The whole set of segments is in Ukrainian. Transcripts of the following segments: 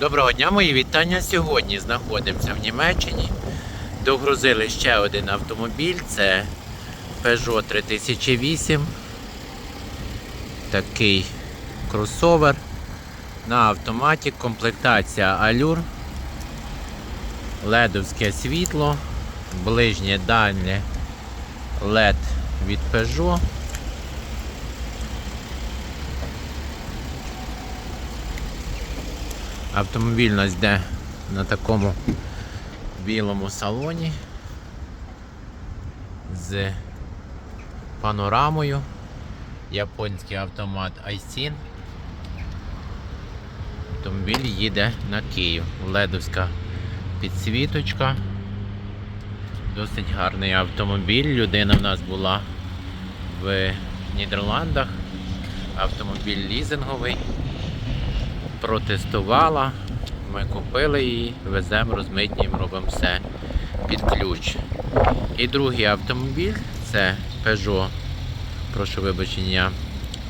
Доброго дня, мої вітання. Сьогодні знаходимося в Німеччині. Догрузили ще один автомобіль. Це Peugeot 3008. Такий кросовер на автоматі. Комплектація Allure. Ледовське світло, ближнє дальнє LED від Peugeot. Автомобіль нас йде на такому білому салоні з панорамою. Японський автомат Айсін. Автомобіль їде на Київ. Ледовська підсвіточка. Досить гарний автомобіль. Людина в нас була в Нідерландах. Автомобіль лізинговий протестувала. Ми купили її, веземо, розмитнюємо, робимо все під ключ. І другий автомобіль це Peugeot, прошу вибачення,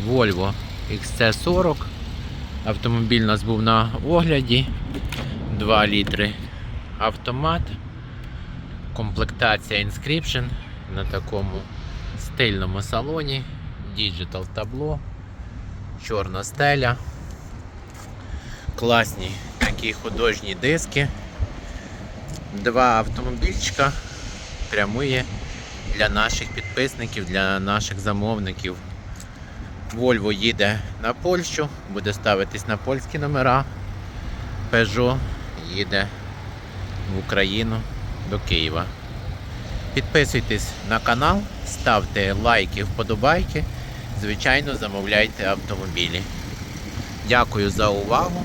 Volvo XC40. Автомобіль у нас був на огляді. 2 літри автомат. Комплектація Inscription на такому стильному салоні. Digital табло, чорна стеля класні такі художні диски. Два автомобільчика прямує для наших підписників, для наших замовників. Volvo їде на Польщу, буде ставитись на польські номера. Peugeot їде в Україну до Києва. Підписуйтесь на канал, ставте лайки, вподобайки. Звичайно, замовляйте автомобілі. Дякую за увагу.